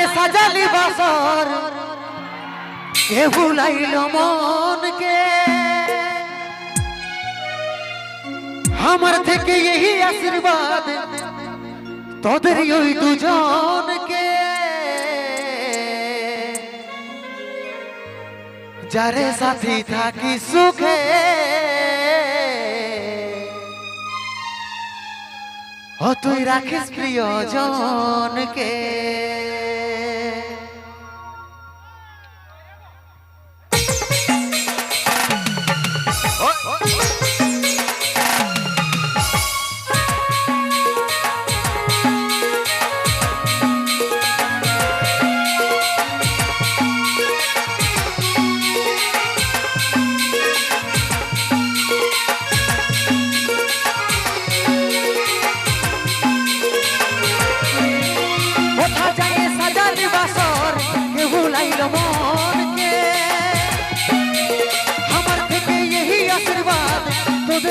যায় সাজালি বাসর কে ভুলাইল মনকে আমার থেকে এই আশীর্বাদ তোদের ওই দুজনকে যারে সাথী থাকি সুখে ও তুই রাখিস প্রিয়জনকে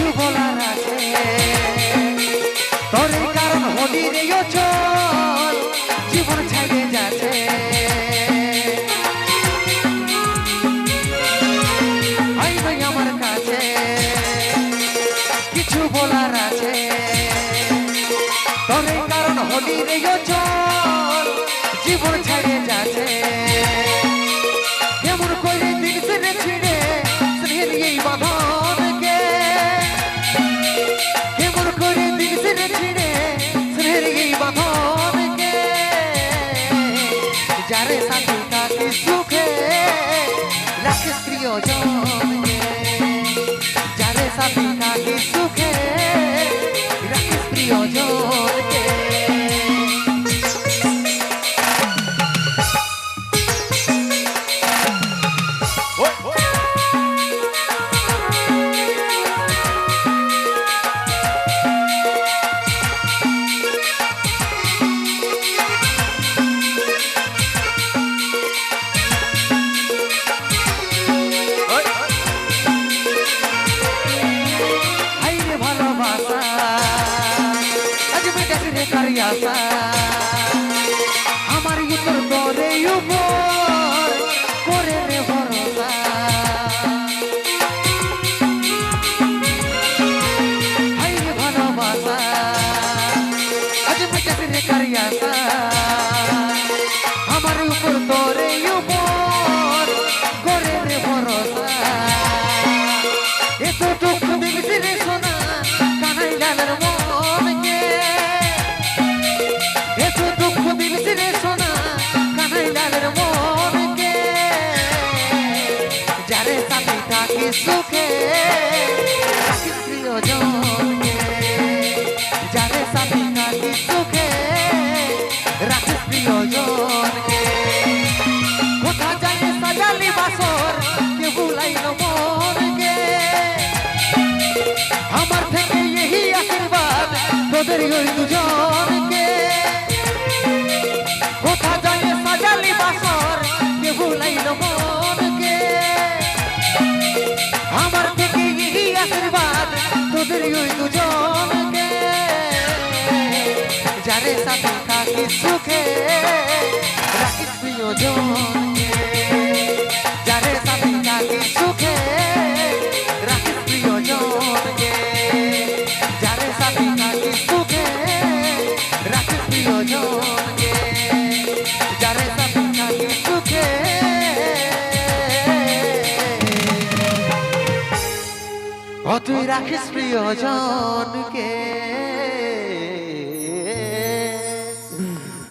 কিছু বলার আছে। তোর কারণ হলি রে চল, জীবন ছাইড়ে যাচ্ছে। আমার কাছে, কিছু বলার আছে। তোর কারণ হলি রে চল, জীবন ছাইড়ে যাচ্ছে। প্রিয়জনকে যারে সাথে থাকি সুখে রাখিস প্রিয়জনকে। আজ মেটাস রে কারি আশা। আমার উত্তর তোরে উপর করে রে ভরসা। ভালোবাসা, আজ মেটাস রে কারি আশা। আমার উপর তোরে থাকি সুখে, রাখিস প্রিয়জনকে যারে সাথে থাকি সুখে, রাখিস প্রিয়জনকে। কোথা যায় সাজালি বাসর কে ভুলাইল মনকে। আমার থেকে এই আশীর্বাদ তোদের ওই থাকি সুখে রাখিস প্রিয়জনকে যারে সাথে থাকি সুখে রাখিস প্রিয়জনকে যারে সাথে থাকি সুখে রাখিস প্রিয়জনকে যারে সাথে থাকি সুখে ও তুই রাখিস প্রিয়জনকে।